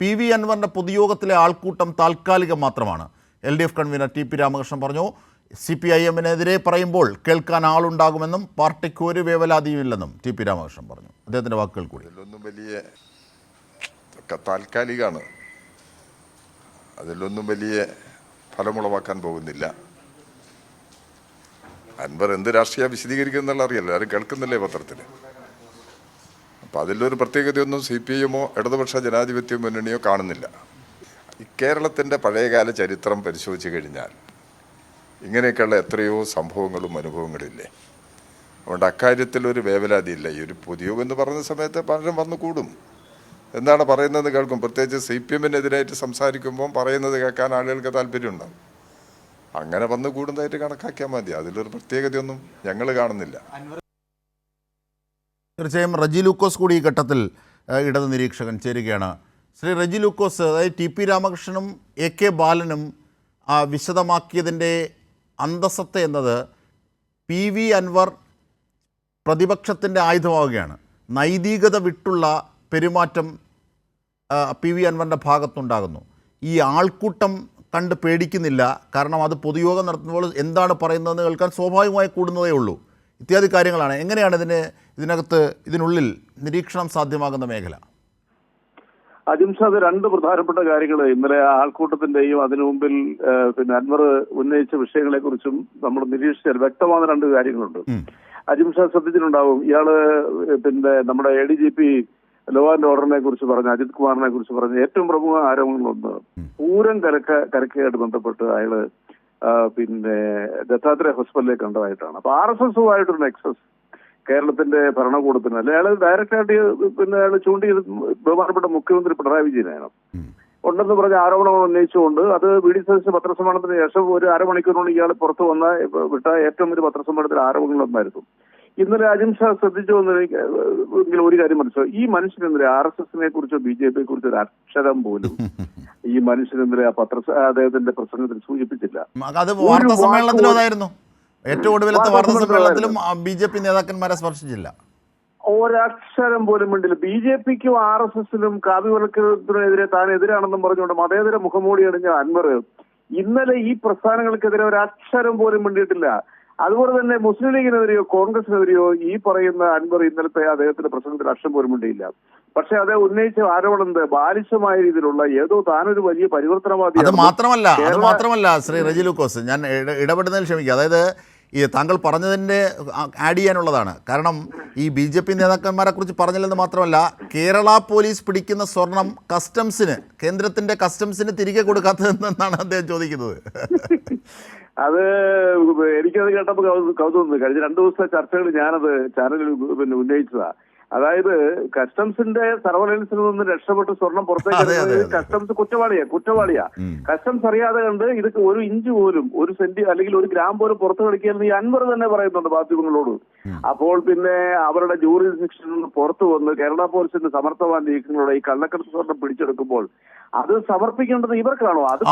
P V അൻവറിന്റെ പൊതുയോഗത്തിലെ ആൾക്കൂട്ടം താൽക്കാലികം മാത്രമാണ്. L D F convener T P Ramakrishnan പറഞ്ഞു സി പി ഐ എമ്മിനെതിരെ പറയുമ്പോൾ കേൾക്കാൻ ആളുണ്ടാകുമെന്നും പാർട്ടിക്ക് ഒരു വേവലാതിയുമില്ലെന്നും ടി പി രാമകൃഷ്ണൻ പറഞ്ഞു. അദ്ദേഹത്തിന്റെ വാക്കുകൾ കൂടി. അതിലൊന്നും വലിയ താൽക്കാലികമാണ് അതിലൊന്നും വലിയ ഫലമുളവാക്കാൻ പോകുന്നില്ല. അൻവർ എന്ത് രാഷ്ട്രീയ വിശദീകരിക്കുന്നുള്ള അറിയില്ല. ആരും കേൾക്കുന്നില്ലേ പത്രത്തിൽ അപ്പം അതിലൊരു പ്രത്യേകതയൊന്നും സി പി എമ്മോ ഇടതുപക്ഷ ജനാധിപത്യ മുന്നണിയോ കാണുന്നില്ല. കേരളത്തിന്റെ പഴയകാല ചരിത്രം പരിശോധിച്ച് കഴിഞ്ഞാൽ ഇങ്ങനെയൊക്കെയുള്ള എത്രയോ സംഭവങ്ങളും അനുഭവങ്ങളില്ലേ അതുകൊണ്ട് അക്കാര്യത്തിൽ ഒരു വേവലാതിയില്ല. ഈ ഒരു പൊതുയോഗം എന്ന് പറയുന്ന സമയത്ത് പലരും വന്നു കൂടും. എന്താണ് പറയുന്നത് കേൾക്കും. പ്രത്യേകിച്ച് സി പി എമ്മിനെതിരായിട്ട് സംസാരിക്കുമ്പോൾ പറയുന്നത് കേൾക്കാൻ ആളുകൾക്ക് താല്പര്യമുണ്ടാവും അങ്ങനെ വന്നു കൂടുന്നതായിട്ട് കണക്കാക്കിയാൽ മതി. അതിലൊരു പ്രത്യേകതയൊന്നും ഞങ്ങൾ കാണുന്നില്ല. തീർച്ചയായും റജി ലൂക്കോസ് കൂടി ഈ ഘട്ടത്തിൽ ഇടത് നിരീക്ഷകൻ ചേരുകയാണ്. ശ്രീ റജി ലൂക്കോസ് അതായത് ടി പി രാമകൃഷ്ണനും എ കെ ബാലനും വിശദമാക്കിയതിന്റെ അന്തസത്ത എന്നത് പി വി അൻവർ പ്രതിപക്ഷത്തിന്റെ ആയുധമാവുകയാണ്. നൈതികത വിട്ടുള്ള പെരുമാറ്റം പി വി അൻവറിന്റെ ഭാഗത്തുണ്ടാകുന്നു. ഈ ആൾക്കൂട്ടം കണ്ട് പേടിക്കുന്നില്ല. കാരണം അത് പൊതുയോഗം നടത്തുമ്പോൾ എന്താണ് പറയുന്നതെന്ന് കേൾക്കാൻ സ്വാഭാവികമായി കൂടുന്നതേ ഉള്ളൂ. ഇത്യാദി കാര്യങ്ങളാണ്. എങ്ങനെയാണ് ഇതിന് ഇതിനകത്ത് ഇതിനുള്ളിൽ നിരീക്ഷണം സാധ്യമാകുന്ന മേഖല? അജിംഷാദ് രണ്ട് പ്രധാനപ്പെട്ട കാര്യങ്ങൾ ഇന്നലെ ആൾക്കൂട്ടത്തിന്റെയും അതിനു മുമ്പിൽ പിന്നെ അൻവർ ഉന്നയിച്ച വിഷയങ്ങളെ കുറിച്ചും നമ്മൾ നിരീക്ഷിച്ചാൽ വ്യക്തമാകുന്ന രണ്ട് കാര്യങ്ങളുണ്ട്. അജിംഷാദ് ശ്രദ്ധിച്ചിട്ടുണ്ടാവും. ഇയാൾ പിന്നെ നമ്മുടെ A D G P law and ഓർഡറിനെ കുറിച്ച് പറഞ്ഞ അജിത് കുമാറിനെ കുറിച്ച് പറഞ്ഞ ഏറ്റവും പ്രമുഖ ആരോപണങ്ങളൊന്ന് പൂരം കരക്ക കരക്കയായിട്ട് ബന്ധപ്പെട്ട് അയാൾ പിന്നെ ദത്താത്രേയ ഹോസ്പിറ്റലിലേക്ക് കണ്ടതായിട്ടാണ്. അപ്പൊ ആർ എസ് എസുമായിട്ടൊരു നെക്സസ് കേരളത്തിന്റെ ഭരണകൂടത്തിന് അല്ലെ അയാൾ ഡയറക്റ്റ് ആയിട്ട് പിന്നെ അയാൾ ചൂണ്ടി ബഹുമാനപ്പെട്ട മുഖ്യമന്ത്രി പിണറായി വിജയനാണ് ഉണ്ടെന്ന് പറഞ്ഞ ആരോപണം ഉന്നയിച്ചുകൊണ്ട് അത് വി ഡി സതീശ് പത്രസമ്മേളനത്തിന് ശേഷം ഒരു അരമണിക്കൂറിനുള്ളിൽ ഇയാൾ പുറത്തു വന്ന വിട്ട ഏറ്റവും ഒരു പത്രസമ്മേളനത്തിൽ ആരോപണങ്ങളൊന്നായിരുന്നു. ഇന്നലെ രാജ്യം ശ്രദ്ധിച്ചു എന്ന് ഒരു കാര്യം മനസ്സിലാവും ഈ മനുഷ്യൻ ഇന്നലെ ആർ എസ് എസിനെ കുറിച്ചോ ബി ജെ പിയെ കുറിച്ചോ ഒരു അക്ഷരം പോലും ഈ മനുഷ്യൻ ഇന്നലെ ആ പത്ര അദ്ദേഹത്തിന്റെ പ്രസംഗത്തിൽ സൂചിപ്പിച്ചില്ല. അത് വാർത്താ ഒരു സമ്മേളനത്തിലും വാക്ക് അതായിരുന്നു. ഏറ്റവും ഒടുവിലത്തെ വാർത്താ വാർത്താ സമ്മേളനത്തിലും സമ്മേളനത്തിലും ബി ജെ പി നേതാക്കന്മാരെ സ്പർശിച്ചില്ല. ഒരക്ഷരം പോലും വേണ്ടില്ല ബി ജെ പിക്കും ആർ എസ് എസിനും കാവ്യവൽക്കരണത്തിനെതിരെ താൻ എതിരാണെന്നും പറഞ്ഞുകൊണ്ട് മതേതര മുഖമൂടി അണിഞ്ഞ അൻവർ ഇന്നലെ ഈ പ്രസ്ഥാനങ്ങൾക്കെതിരെ ഒരക്ഷരം അക്ഷരം പോലും വേണ്ടിയിട്ടില്ല അതുപോലെ തന്നെ മുസ്ലിം ലീഗിനെതിരെയോ കോൺഗ്രസിനെതിരെയോ ഈ പറയുന്ന അൻവർ ഇന്നലത്തെ അദ്ദേഹത്തിന്റെ പ്രസംഗത്തിൽ അക്ഷം പോലും വേണ്ടിയില്ല പക്ഷെ അത് ഉന്നയിച്ച ആരോപണം ബാലിശമായ രീതിയിലുള്ള ഏതോ താനൊരു വലിയ പരിവർത്തനവാദി അത് മാത്രമല്ല അത് മാത്രമല്ല ശ്രീ റജി ലൂക്കോസ് ഞാൻ ഇട- ഇടപെടുന്നതിൽ ക്ഷമിക്കുക അതായത് ഈ താങ്കൾ പറഞ്ഞതിന്റെ ആഡ് ചെയ്യാനുള്ളതാണ്. കാരണം ഈ ബി ജെ പി നേതാക്കന്മാരെ കുറിച്ച് പറഞ്ഞില്ലെന്ന് മാത്രമല്ല കേരള പോലീസ് പിടിക്കുന്ന സ്വർണം കസ്റ്റംസിന് കേന്ദ്രത്തിന്റെ കസ്റ്റംസിന് തിരികെ കൊടുക്കാത്തതെന്നാണ് അദ്ദേഹം ചോദിക്കുന്നത്. അത് എനിക്കത് കേട്ടപ്പോൾ കൗതു- കൗതുകം കഴിഞ്ഞ രണ്ടു ദിവസത്തെ ചർച്ചകൾ ഞാനത് ചാനലിൽ പിന്നെ ഉന്നയിച്ചതാ. അതായത് കസ്റ്റംസിന്റെ സർവലൻസിൽ നിന്ന് രക്ഷപ്പെട്ട് സ്വർണം പുറത്തേക്ക്. കസ്റ്റംസ് കുറ്റവാളിയാ കുറ്റവാളിയാ. കസ്റ്റംസ് അറിയാതെ കണ്ട് ഇത് ഒരു ഇഞ്ച് പോലും ഒരു സെന്റ് അല്ലെങ്കിൽ ഒരു ഗ്രാം പോലും പുറത്തു കളിക്കുകയെന്ന് ഈ അൻവർ തന്നെ പറയുന്നുണ്ട് മാധ്യമങ്ങളോട്. അപ്പോൾ പിന്നെ അവരുടെ ജൂറി സെക്ഷനിൽ നിന്ന് പുറത്തു വന്ന് കേരള പോലീസിന്റെ സമർത്ഥവാൻ നീക്കങ്ങളുടെ ഈ കള്ളക്കടത്ത് സ്വർണം പിടിച്ചെടുക്കുമ്പോൾ അത് സമർപ്പിക്കേണ്ടത് ഇവർക്കാണോ? അത്